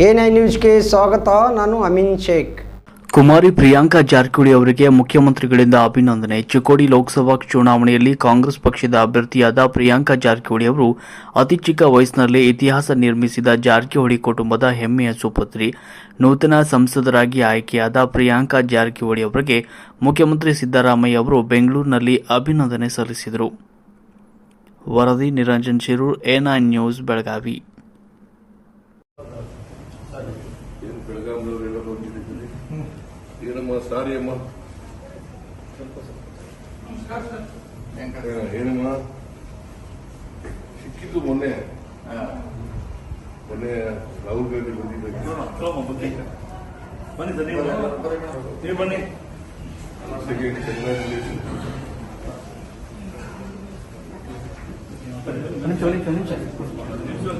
Nine ನ್ಯೂಸ್ಗೆ ಸ್ವಾಗತ. ನಾನು ಅಮಿನ್ ಶೇಖ್. ಕುಮಾರಿ ಪ್ರಿಯಾಂಕಾ ಜಾರಕಿಹೊಳಿ ಅವರಿಗೆ ಮುಖ್ಯಮಂತ್ರಿಗಳಿಂದ ಅಭಿನಂದನೆ. ಚಿಕ್ಕೋಡಿ ಲೋಕಸಭಾ ಚುನಾವಣೆಯಲ್ಲಿ ಕಾಂಗ್ರೆಸ್ ಪಕ್ಷದ ಅಭ್ಯರ್ಥಿಯಾದ ಪ್ರಿಯಾಂಕಾ ಜಾರಕಿಹೊಳಿ ಅವರು ಅತಿ ಚಿಕ್ಕ ವಯಸ್ಸಿನಲ್ಲಿ ಇತಿಹಾಸ ನಿರ್ಮಿಸಿದ ಜಾರಕಿಹೊಳಿ ಕುಟುಂಬದ ಹೆಮ್ಮೆಯ ಸುಪುತ್ರಿ. ನೂತನ ಸಂಸದರಾಗಿ ಆಯ್ಕೆಯಾದ ಪ್ರಿಯಾಂಕಾ ಜಾರಕಿಹೊಳಿ ಅವರಿಗೆ ಮುಖ್ಯಮಂತ್ರಿ ಸಿದ್ದರಾಮಯ್ಯ ಅವರು ಬೆಂಗಳೂರಿನಲ್ಲಿ ಅಭಿನಂದನೆ ಸಲ್ಲಿಸಿದರು. ವರದಿ ನಿರಂಜನ್ ಶಿರೂರ್, ಎ ನ್ಯೂಸ್, ಬೆಳಗಾವಿ. ಏನು ಬೆಳಗಾವಿನವರೆಲ್ಲ ಬಂದಿದ್ದೀರಿ ಏನಮ್ಮ ಸಾರಿ. ಅಮ್ಮ ಏನಮ್ಮ? ಸಿಕ್ಕಿದ್ದು ಮೊನ್ನೆ. ಮೊನ್ನೆ ರಾಹುಲ್ ಗಾಂಧಿ ಬಂದಿದ್ದಕ್ಕೆ ಬನ್ನಿ ಸರ್ ನೀವು ಬನ್ನಿ. ನಿರಂತರ